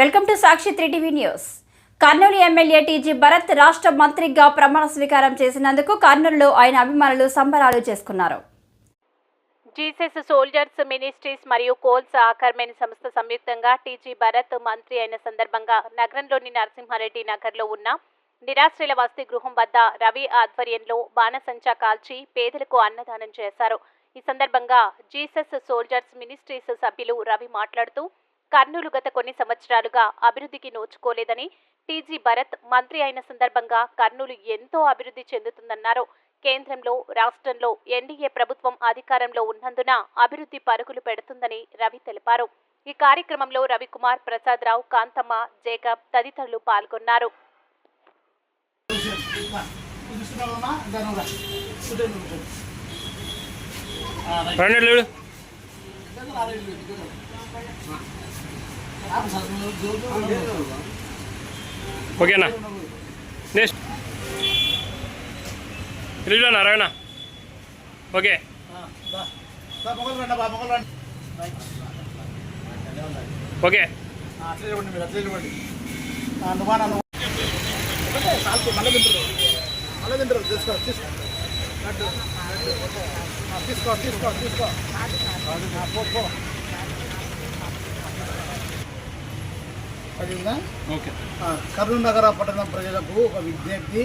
Welcome to Sakshi three TV news. Kurnool MLA TG Bharat రాష్ట్ర మంత్రిగా ప్రమాణ స్వీకారం చేసినందుకు కర్నూలులో ఆయన అభిమానులు సంబరాలు చేసుకున్నారు. జీసస్ సోల్జర్స్ మినిస్ట్రీస్ మరియు కోల్స్ ఆకర్మెన్ సంస్థ సంయుక్తంగా టీజీ భరత్ మంత్రి అయిన సందర్భంగా నగరంలోని నరసింహారెడ్డి నగర్లో ఉన్న నిరాశ్రయుల వసతి గృహం వద్ద రవి ఆధ్వర్యంలో బాణసంచా కాల్చి పేదలకు అన్నదానం చేశారు. ఈ సందర్భంగా జీసస్ సోల్జర్స్ మినిస్ట్రీస్ సభ్యులు రవి మాట్లాడుతూ కర్నూలు గత కొన్ని సంవత్సరాలుగా అభివృద్ధికి నోచుకోలేదని టీజీ భరత్ మంత్రి అయిన సందర్భంగా కర్నూలు ఎంతో అభివృద్ధి చెందుతుందన్నారు. కేంద్రంలో రాష్ట్రంలో ఎన్డీఏ ప్రభుత్వం అధికారంలో ఉన్నందున అభివృద్ధి పరుగులు పెడుతుందని రవి తెలిపారు. ఈ కార్యక్రమంలో రవికుమార్ ప్రసాదరావు కాంతమ్మ జేకబ్ తదితరులు పాల్గొన్నారు. రండి ఓకేనా? నెక్స్ట్ ఇల్లు నారాయణ ఓకే. ఓకే. అట్లే ఇవ్వండి మీరు అట్లే ఇవ్వండి నువ్వా మళ్ళీ తింటారు మళ్ళీ తింటారు తీసుకో. తీసుకో తీసుకో తీసుకో తీసుకో. కర్నూలు నగర పట్టణ ప్రజలకు ఒక విజ్ఞప్తి.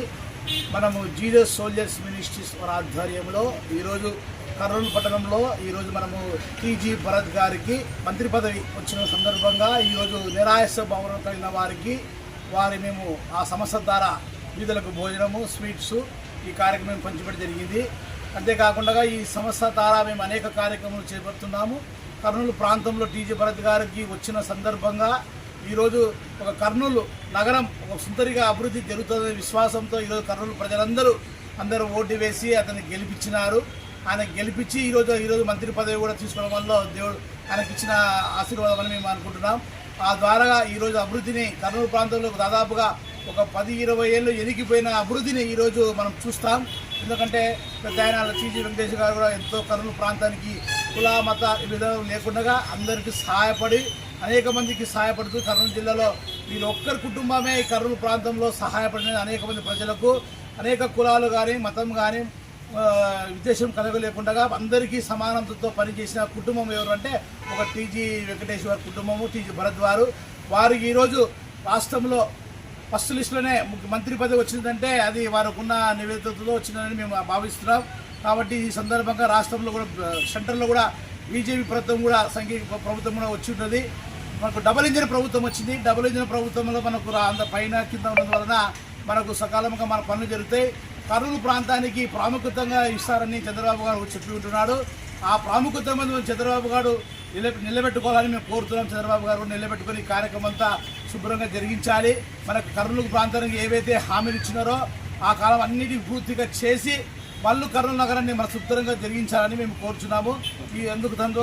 మనము జీజస్ సోల్జర్స్ మినిస్ట్రీస్ వారి ఆధ్వర్యంలో ఈరోజు కర్నూలు పట్టణంలో ఈరోజు మనము టీజీ భరత్ గారికి మంత్రి పదవి వచ్చిన సందర్భంగా ఈరోజు నిరాశ భవనం కలిగిన వారికి వారి మేము ఆ సంస్థ ద్వారా వీధులకు భోజనము స్వీట్స్ ఈ కార్యక్రమం పంచిపెట్టి జరిగింది. అంతేకాకుండా ఈ సంస్థ ద్వారా మేము అనేక కార్యక్రమాలు చేపడుతున్నాము. కర్నూలు ప్రాంతంలో టీజీ భరత్ గారికి వచ్చిన సందర్భంగా ఈరోజు ఒక కర్నూలు నగరం ఒక సుందరిగా అభివృద్ధి జరుగుతుందనే విశ్వాసంతో ఈరోజు కర్నూలు ప్రజలందరూ అందరూ ఓటు వేసి అతన్ని గెలిపించినారు. ఆయన గెలిపించి ఈరోజు ఈరోజు మంత్రి పదవి కూడా తీసుకోవడం వల్ల దేవుడు ఆయనకి ఇచ్చిన ఆశీర్వాదం అని మేము అనుకుంటున్నాం. ఆ ద్వారా ఈరోజు అభివృద్ధిని కర్నూలు ప్రాంతంలో దాదాపుగా ఒక పది ఇరవై ఏళ్ళు ఎదిగిపోయిన అభివృద్ధిని ఈరోజు మనం చూస్తాం. ఎందుకంటే పెద్ద ఆయన టీజీ వెంకటేష్ గారు కూడా ఎంతో కర్నూలు ప్రాంతానికి కుల మత విధానం లేకుండా అందరికీ సహాయపడి అనేక మందికి సహాయపడుతూ కర్నూలు జిల్లాలో వీళ్ళు ఒక్కరి కుటుంబమే ఈ కర్నూలు ప్రాంతంలో సహాయపడిన అనేక మంది ప్రజలకు. అనేక కులాలు కానీ మతం కానీ విద్దేశం కలగలేకుండా అందరికీ సమానతతో పనిచేసిన కుటుంబం ఎవరు అంటే ఒక టీజీ వెంకటేశ్వర కుటుంబము టీజీ భరద్వారు. వారు వారికి ఈరోజు రాష్ట్రంలో ఫస్ట్ లిస్టులోనే ముఖ్య- మంత్రి పదవి వచ్చిందంటే అది వారికున్న నివేదికతో వచ్చిందని మేము భావిస్తున్నాం. కాబట్టి ఈ సందర్భంగా రాష్ట్రంలో కూడా సెంటర్లో కూడా బీజేపీ ప్రభుత్వం కూడా సంఘీయ ప్రభుత్వం కూడా వచ్చి ఉంటుంది. మనకు డబుల్ ఇంజిన్ ప్రభుత్వం వచ్చింది. డబుల్ ఇంజిన్ ప్రభుత్వంలో మనకు అంత పైన కింద ఉన్నందువలన మనకు సకాలంగా మన పనులు జరుగుతాయి. కర్నూలు ప్రాంతానికి ప్రాముఖ్యతంగా ఇస్తారని చంద్రబాబు గారు చెప్పి ఉంటున్నాడు. ఆ ప్రాముఖ్యత మీద చంద్రబాబు గారు నిలబెట్టుకోవాలని మేము కోరుతున్నాం. చంద్రబాబు గారు నిలబెట్టుకుని నిలబెట్టుకొని కార్యక్రమం అంతా శుభ్రంగా జరిగించాలి. మన కర్నూలు ప్రాంతానికి ఏవైతే హామీలు ఇచ్చినారో ఆ కాలం అన్నిటిని పూర్తిగా చేసి వాళ్ళు కర్నూలు నగరాన్ని మన శుభ్రంగా జరిగించాలని మేము కోరుచున్నాము. ఈ ఎందుకు